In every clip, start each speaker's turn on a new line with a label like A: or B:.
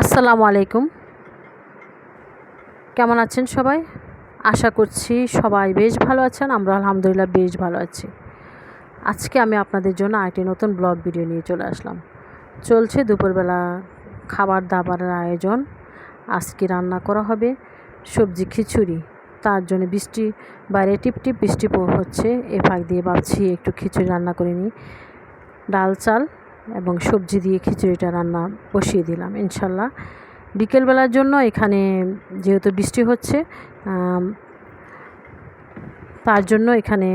A: আসসালামু আলাইকুম। কেমন আছেন সবাই? আশা করছি সবাই বেশ ভালো আছেন, আমরা আলহামদুলিল্লাহ বেশ ভালো আছি। আজকে আমি আপনাদের জন্য আরেকটি নতুন ব্লগ ভিডিও নিয়ে চলে আসলাম। চলছে দুপুরবেলা খাবার দাবারের আয়োজন। আজকে রান্না করা হবে সবজি খিচুড়ি। তার জন্য বৃষ্টি বাইরে টিপ টিপ বৃষ্টি হচ্ছে। এ ফাঁক দিয়ে ভাবছি একটু খিচুড়ি রান্না করে নিই। ডাল চাল এবং সবজি দিয়ে খিচুড়িটা রান্না বসিয়ে দিলাম, ইনশাল্লাহ। বিকেলবেলার জন্য এখানে যেহেতু বৃষ্টি হচ্ছে তার জন্য এখানে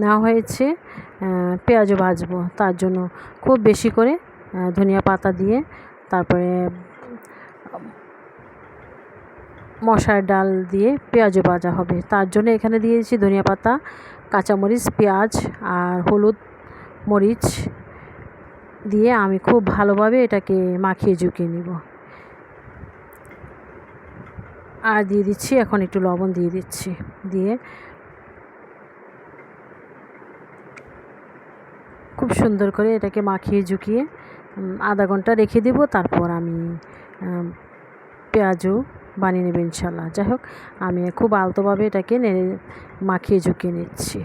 A: নেওয়া হয়েছে পেঁয়াজও ভাজবো। তার জন্য খুব বেশি করে ধনিয়া পাতা দিয়ে, তারপরে মশার ডাল দিয়ে পেঁয়াজও ভাজা হবে। তার জন্য এখানে দিয়েছি ধনিয়া পাতা, কাঁচামরিচ, পেঁয়াজ আর হলুদ মরিচ দিয়ে আমি খুব ভালোভাবে এটাকে মাখিয়ে ঝুঁকিয়ে নিব। আর দিয়ে দিচ্ছি, এখন একটু লবণ দিয়ে দিচ্ছি। দিয়ে খুব সুন্দর করে এটাকে মাখিয়ে ঝুঁকিয়ে আধা ঘণ্টা রেখে দিব, তারপর আমি পেঁয়াজও বানিয়ে নেব ইনশাল্লাহ যাই হোক, আমি খুব আলতোভাবে এটাকে নেড়ে মাখিয়ে ঝুঁকিয়ে নিচ্ছি।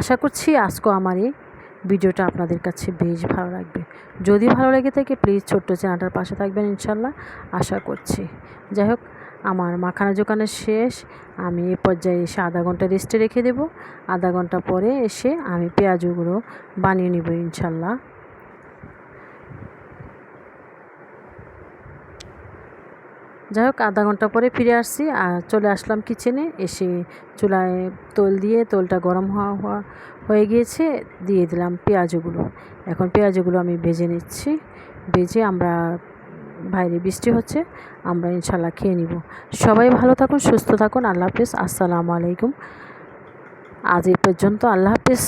A: আশা করছি আজকে আমার এই ভিডিওটা আপনাদের কাছে বেশ ভালো লাগবে। যদি ভালো লেগে থাকে প্লিজ ছোট্ট চ্যানেলটার পাশে থাকবেন ইনশাল্লাহ। আশা করছি। যাই হোক, আমার মাখানা জোকানের শেষ। আমি এ পর্যায়ে এসে আধা ঘণ্টা রেস্টে রেখে দেবো। আধা ঘণ্টা পরে এসে আমি পেঁয়াজগুলো বানিয়ে নেব ইনশাল্লাহ। যাই হোক, আধা ঘণ্টা পরে ফিরে আসছি আর চলে আসলাম কিচেনে এসে চুলায় তোল দিয়ে তোলটা গরম হওয়া হওয়া হয়ে গিয়েছে, দিয়ে দিলাম পেঁয়াজগুলো। এখন পেঁয়াজগুলো আমি ভেজে নিচ্ছি। ভেজে আমরা, বাইরে বৃষ্টি হচ্ছে, আমরা ইনশাল্লাহ খেয়ে নিব। সবাই ভালো থাকুন, সুস্থ থাকুন, আল্লাহ হাফিজ। আসসালামু আলাইকুম। আজ এই পর্যন্ত আল্লাহ হাফিজ।